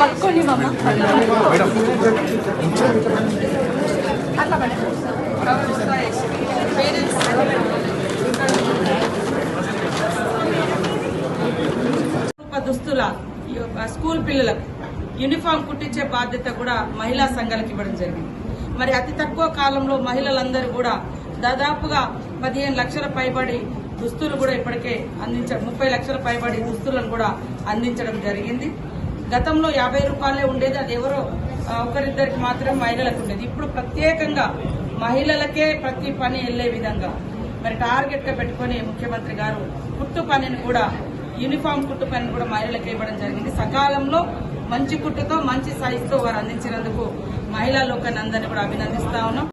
పట్టుకోండి దుస్తుల స్కూల్ పిల్లలకు యూనిఫామ్ కుట్టించే బాధ్యత కూడా మహిళా సంఘాలకు ఇవ్వడం జరిగింది. మరి అతి తక్కువ కాలంలో మహిళలందరూ కూడా దాదాపుగా పదిహేను లక్షల పైబడి దుస్తులు కూడా ఇప్పటికే అందించడం ముప్పై లక్షల పైబడి దుస్తులను కూడా అందించడం జరిగింది. గతంలో యాభై రూపాయలే ఉండేది అది ఎవరో ఒకరిద్దరికి మాత్రం మహిళలకు ఉండేది. ఇప్పుడు ప్రత్యేకంగా మహిళలకే ప్రతి పని వెళ్ళే విధంగా. మరి టార్గెట్గా పెట్టుకుని ముఖ్యమంత్రి గారు కుట్టు పనిని కూడా యూనిఫామ్ కుట్టు పనిని కూడా మహిళలకు ఇవ్వడం జరిగింది. సకాలంలో మంచి కుట్టుతో మంచి సైజుతో వారు అందించినందుకు మహిళా లోకాన్ని అందరినీ కూడా అభినందిస్తా ఉన్నాం.